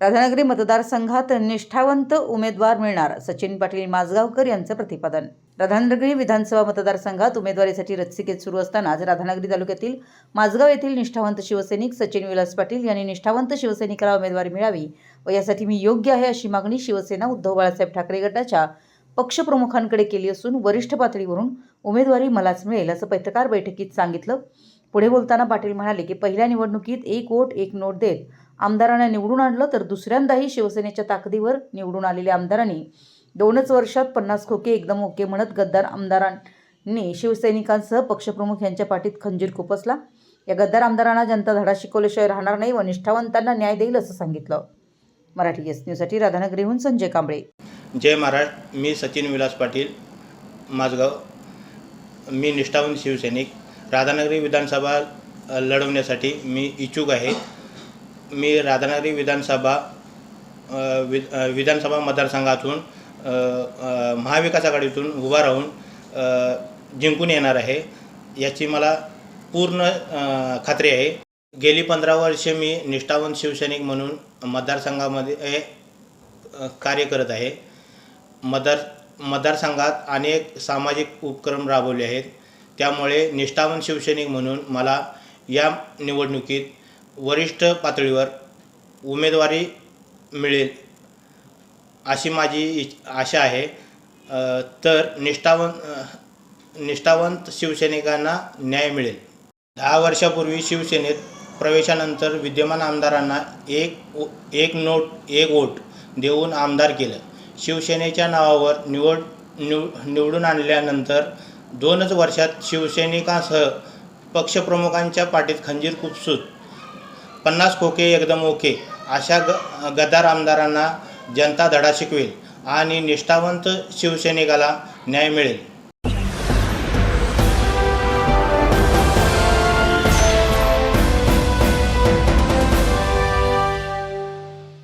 राधानगरी मतदारसंघात निष्ठावंत उमेदवार मिळणार सचिन पाटील माजगावकर यांचं प्रतिपादन. राधानगरी विधानसभा मतदारसंघात उमेदवारीसाठी रस्सिकेत सुरू असताना आज राधानगरी तालुक्यातील माझगाव येथील निष्ठावंत शिवसैनिक सचिन विलास पाटील यांनी निष्ठावंत शिवसैनिकाला उमेदवारी मिळावी व यासाठी मी योग्य आहे अशी मागणी शिवसेना उद्धव बाळासाहेब ठाकरे गटाच्या पक्षप्रमुखांकडे केली असून वरिष्ठ पातळीवरून उमेदवारी मलाच मिळेल असं पत्रकार बैठकीत सांगितलं. पुढे बोलताना पाटील म्हणाले की पहिल्या निवडणुकीत एक वोट एक नोट देत आमदारांना निवडून आणलं तर दुसऱ्यांदाही शिवसेनेच्या ताकदीवर निवडून आलेल्या आमदारांनी दोनच वर्षात पन्नास खोके एकदम ओके म्हणत गद्दार आमदारांनी शिवसैनिकांसह पक्षप्रमुख यांच्या पाठीत खंजीर खुपसला. या गद्दार आमदारांना जनता धडा शिकवल्याशिवाय राहणार नाही व निष्ठावंतांना न्याय देईल असं सांगितलं. मराठी एस न्यूजसाठी राधानगरीहून संजय कांबळे. जय महाराज मी सचिन विलास पाटील माझगाव. मी निष्ठावंत शिवसैनिक. राधानगरी विधानसभा लढवण्यासाठी मी इच्छुक आहे. मी राधानगरी विधानसभा वि विधानसभा मतदारसंघातून महाविकास आघाडीतून उभा राहून जिंकून येणार आहे याची मला पूर्ण खात्री आहे. गेली पंधरा वर्षे मी निष्ठावंत शिवसैनिक म्हणून मतदारसंघामध्ये कार्य करत आहे. मतदार मतदारसंघात अनेक सामाजिक उपक्रम राबवले आहेत. त्यामुळे निष्ठावंत शिवसैनिक म्हणून मला या निवडणुकीत वरिष्ठ पातळीवर उमेदवारी मिळेल अशी माझी इच- आशा आहे. तर निष्ठावंत निष्ठावंत शिवसैनिकांना न्याय मिळेल. दहा वर्षापूर्वी शिवसेनेत प्रवेशानंतर विद्यमान आमदारांना एक ओ- एक नोट एक वोट देऊन आमदार केलं. शिवसेनेच्या नावावर निवड निव निवडून आणल्यानंतर दोनच वर्षात शिवसैनिकांसह पक्षप्रमुखांच्या पाठीत खंजीर खुपसून पन्नास खोके एकदम ओके अशा ग गद्दार आमदारांना जनता धडा शिकवेल आणि निष्ठावंत शिवसैनिकाला न्याय मिळेल.